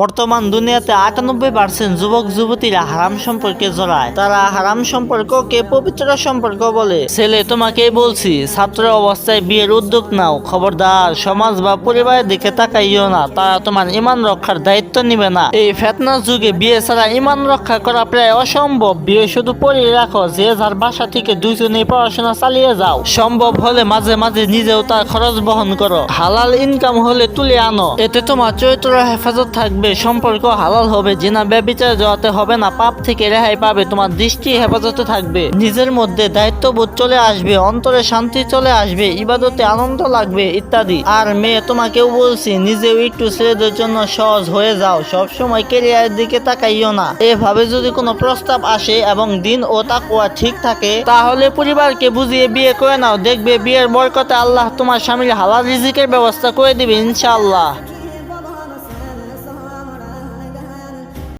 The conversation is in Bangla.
বর্তমান দুনিয়াতে আটানব্বই পার্সেন্ট যুবক, যুবতীরা হারাম সম্পর্কে জড়ায়। তারা হারাম সম্পর্ককে পবিত্র সম্পর্ক বলে। ছেলে, তোমাকেই বলছি ছাত্র অবস্থায় বিয়ের উদ্যোগ নাও। খবরদার, সমাজ বা পরিবারের দিকে তাকাইও না। তারা তোমার ইমান রক্ষার দায়িত্ব নিবে না। এই ফেতনার যুগে বিয়ে ছাড়া ইমান রক্ষা করা প্রায় অসম্ভব। বিয়ে শুধু পড়িয়ে রাখো, যে যার বাসা থেকে দুইজনেই পড়াশোনা চালিয়ে যাও। সম্ভব হলে মাঝে মাঝে নিজেও তার খরচ বহন করো। হালাল ইনকাম হলে তুলে আনো। এতে তোমার চরিত্র হেফাজত থাকবে। সম্পর্ক হালাল হবে, জিনা ব্যবচারে জড়াতে হবে না, পাপ থেকে রেহাই পাবে, তোমার দৃষ্টি হেফাজতে থাকবে। নিজের মধ্যে দায়িত্ববোধ চলে আসবে, অন্তরে শান্তি চলে আসবে, ইবাদতে আনন্দ লাগবে, ইত্যাদি। আর মেয়ে, তোমাকেও বলছি, নিজেও একটু ছেলেদের জন্য সহজ হয়ে যাও সব সময় কেরিয়ারের দিকে তাকাইও না। এভাবে যদি কোনো প্রস্তাব আসে এবং দিন ও তাকুয়া ঠিক থাকে, তাহলে পরিবারকে বুঝিয়ে বিয়ে করে নাও। দেখবে বিয়ের বরকতে আল্লাহ তোমার স্বামীর হালাল রিজিকের ব্যবস্থা করে দিবে, ইনশাআল্লাহ।